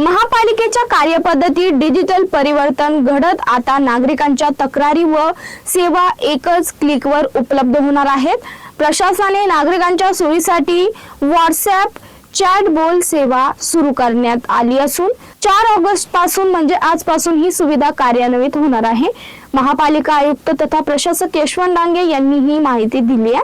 महापालिकेच्या कार्यपद्धतीत डिजिटल परिवर्तन घडत आता नागरिकांच्या तक्रारी व सेवा एकच क्लिकवर उपलब्ध होणार आहेत. प्रशासनाने नागरिकांच्या सोयीसाठी व्हॉट्सॲप चॅट बोल सेवा सुरू करण्यात आली असून चार ऑगस्टपासून म्हणजे आजपासून ही सुविधा कार्यान्वित होणार आहे. महापालिका आयुक्त तथा प्रशासक यशवंत डांगे यांनी ही माहिती दिली आहे.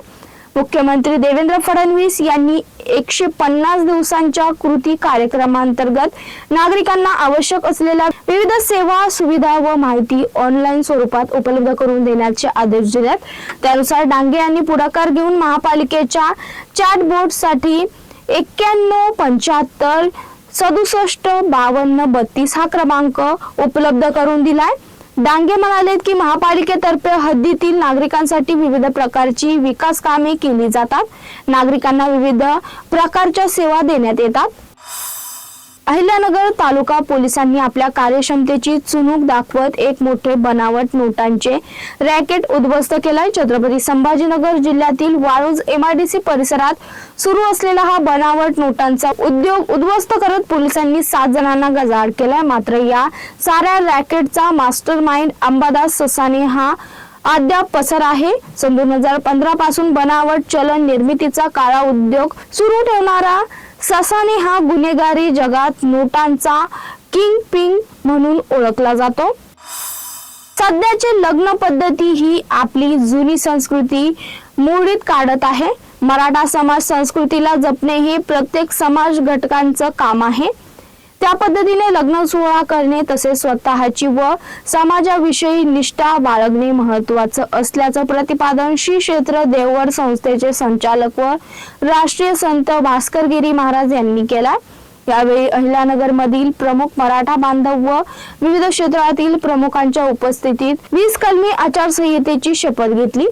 मुख्यमंत्री देवेंद्र फडणवीस यांनी एकशे पन्नास दिवसांच्या कृती कार्यक्रमांतर्गत नागरिकांना आवश्यक असलेल्या विविध सेवा सुविधा व माहिती ऑनलाईन स्वरूपात उपलब्ध करून देण्याचे आदेश दिलेत. त्यानुसार डांगे यांनी पुढाकार घेऊन महापालिकेच्या चॅटबोर्डसाठी एक्क्याण्णव पंच्याहत्तर सदुसष्ट बावन्न बत्तीस हा क्रमांक उपलब्ध करून दिलाय. डांगे म्हणालेत की महापालिकेतर्फे हद्दीतील नागरिकांसाठी विविध प्रकारची विकास कामे केली जातात. नागरिकांना विविध प्रकारच्या सेवा देण्यात येतात. अहिल्यानगर तालुका पोलिसांनी आपल्या कार्यक्षमतेची चुणूक दाखवत एक मोठे बनावट नोटांचे रॅकेट उद्ध्वस्त केलाय. छत्रपती संभाजीनगर जिल्ह्यातील वाळूज एमआयडीसी परिसरात सुरू असलेला हा बनावट नोटांचा उद्योग उद्ध्वस्त करत पोलिसांनी सात जणांना गजाआड केलाय. मात्र या साऱ्या रॅकेटचा मास्टर माइंड अंबादास ससाने हा अद्याप पसर आहे. सन दोन हजार पंधरा पासून बनावट चलन निर्मितीचा काळा उद्योग सुरू ठेवणारा ससाने हा गुन्हेगारी जगात नोटांचा किंग पिंग म्हणून ओळखला जातो. सध्याची लग्न पद्धती ही आपली जुनी संस्कृती मोडीत काढत आहे. मराठा समाज संस्कृतीला जपणे हे प्रत्येक समाज घटकांचं काम आहे. त्या पद्धतीने लग्न सोहळा करणे तसेच स्वतःची व समाजाविषयी निष्ठा बाळगणे महत्वाचं असल्याचं प्रतिपादन श्री क्षेत्र देवगड संस्थेचे संचालक व राष्ट्रीय संत भास्करगिरी महाराज यांनी केला. यावेळी अहिल्यानगर मधील प्रमुख मराठा बांधव व विविध क्षेत्रातील प्रमुखांच्या उपस्थितीत वीस कलमी आचारसंहितेची शपथ घेतली.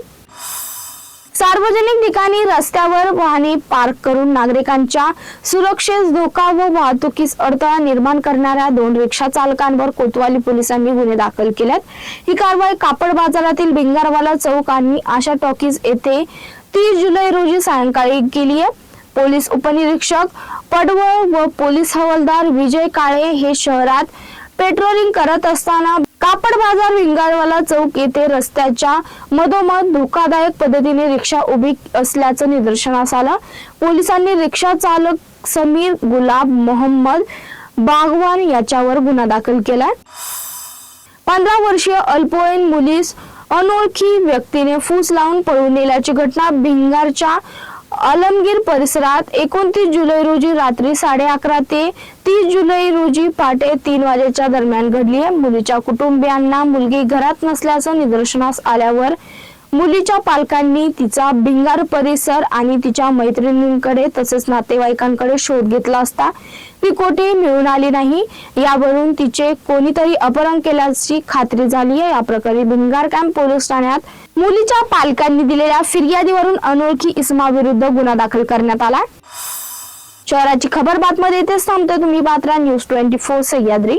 सार्वजनिक ठिकाणी रस्त्यावर वाहने पार्क करून नागरिकांच्या सुरक्षेस धोका व वाहतुकीस अडथळा निर्माण करणाऱ्या दोन रिक्षा चालकांवर कोतवाली पोलिसांनी गुन्हे दाखल केलेत ही कारवाई कापड बाजारातील भिंगारवाला चौक आणि आशा टॉकीज येथे तीस जुलै रोजी सायंकाळी केली आहे. पोलीस उपनिरीक्षक पडवळ व पोलीस हवालदार विजय काळे हे शहरात पेट्रोलिंग करत असताना कापड बाजार विंगारवाला चौक येथे रस्त्याच्या मधोमध धोकादायक पद्धतीने रिक्षा उभी असल्याचं निदर्शनास आलं. पोलिसांनी रिक्षा चालक समीर गुलाब मोहम्मद बागवान याच्यावर गुन्हा दाखल केलाय. पंधरा वर्षीय अल्पवयीन मुलीस अनोळखी व्यक्तीने फूस लावून पळून नेल्याची घटना भिंगारच्या आलमगीर परिसरात एकोणतीस जुलै रोजी रात्री साडे अकरा ते तीस जुलै रोजी पहाटे तीन वाजेच्या दरम्यान घडली आहे. मुलीच्या कुटुंबियांना मुलगी घरात नसल्याचं निदर्शनास आल्यावर मुलीच्या पालकांनी तिचा भिंगार परिसर आणि तिच्या मैत्रिणींकडे तसेच नातेवाईकांकडे शोध घेतला असता ती कोठेही मिळून आली नाही. यावरून तिचे कोणीतरी अपहरण केल्याची खात्री झाली आहे. या प्रकरणी भिंगार कॅम्प पोलीस ठाण्यात मुलीच्या पालकांनी दिलेल्या फिर्यादीवरून अनोळखी इसमाविरुद्ध गुन्हा दाखल करण्यात आला. शहराची खबर बातमध्ये इथेच थांबतो तुम्ही मात्र न्यूज ट्वेंटी फोर सह्याद्री.